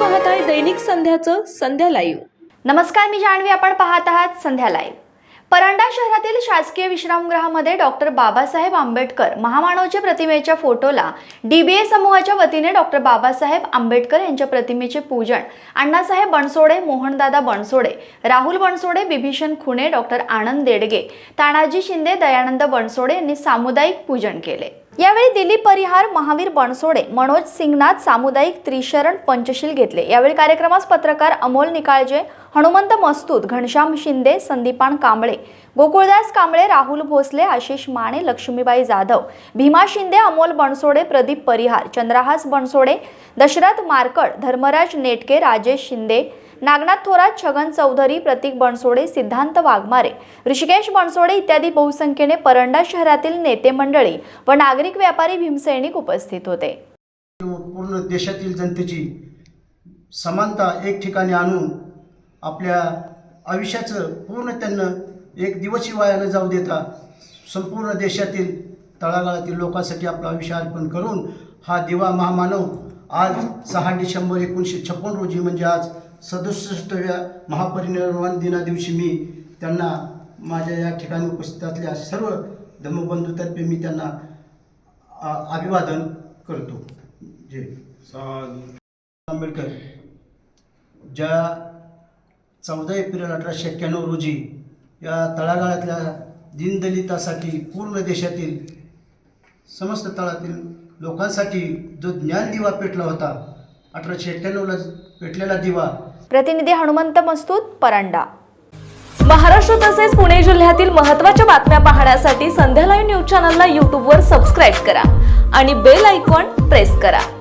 दैनिक संध्याचं संध्या live नमस्कार मी जाणवी आपण पाहत आहात संध्या लाईव्ह परंडा शहरातील शासकीय विश्रामगृहामध्ये डॉक्टर बाबासाहेब आंबेडकर महामानवच्या प्रतिमेच्या फोटोला डीबीए समूहाच्या वतीने डॉक्टर बाबासाहेब आंबेडकर यांच्या प्रतिमेचे पूजन अण्णासाहेब बनसोडे मोहनदादा बनसोडे राहुल बनसोडे बिभीषण खुणे डॉक्टर आनंद देडगे तानाजी शिंदे दयानंद बनसोडे यांनी सामुदायिक पूजन केले. यावेळी दिलीप परिहार महावीर बनसोडे मनोज सिंगनाथ सामुदायिक त्रिशरण पंचशील घेतले. यावेळी कार्यक्रमास पत्रकार अमोल निकाळजे हनुमंत मस्तूत घनश्याम शिंदे संदीपान कांबळे गोकुळदास कांबळे राहुल भोसले आशिष माने लक्ष्मीबाई जाधव भीमा शिंदे अमोल बनसोडे प्रदीप परिहार चंद्रहास बनसोडे दशरथ मारकड धर्मराज नेटके राजेश शिंदे नागनाथ थोरात छगन चौधरी प्रतीक बनसोडे सिद्धांत वाघमारे ऋषिकेश बनसोडे इत्यादी बहुसंख्येने परंडा शहरातील नेते मंडळी व नागरिक व्यापारी भीमसैनिक उपस्थित होते. पूर्ण देशातील जनतेची समानता एक ठिकाणी आणून आपल्या आयुष्याचं पूर्ण त्यांना एक दिवसही वाया न जाऊ देता संपूर्ण देशातील तळागाळातील लोकांसाठी आपलं आयुष्य अर्पण करून हा दिवा महामानव आज सहा डिसेंबर एकोणीसशे छप्पन रोजी म्हणजे आज सदुसष्टव्या महापरिनिर्वाण दिना दिवशी मी त्यांना माझ्या या ठिकाणी उपस्थित असलेल्या सर्व धम्मबंधूतर्फे मी त्यांना अभिवादन करतो. जे आंबेडकर ज्या चौदा एप्रिल अठराशे एक्क्याण्णव रोजी या तळागाळातल्या दीनदलितासाठी पूर्ण देशातील समस्त तळातील लोकांसाठी जो ज्ञानदिवा पेटला होता अठराशे एक्क्याण्णवला पेटलेला दिवा. प्रतिनिधी हनुमंत मस्तूत परांडा. महाराष्ट्र तसेच पुणे जिल्ह्यातील महत्त्वाच्या बातम्या पाहण्यासाठी संध्या लाईव्ह न्यूज चॅनलला यूट्यूबवर सबस्क्राईब करा आणि बेल आयकॉन प्रेस करा.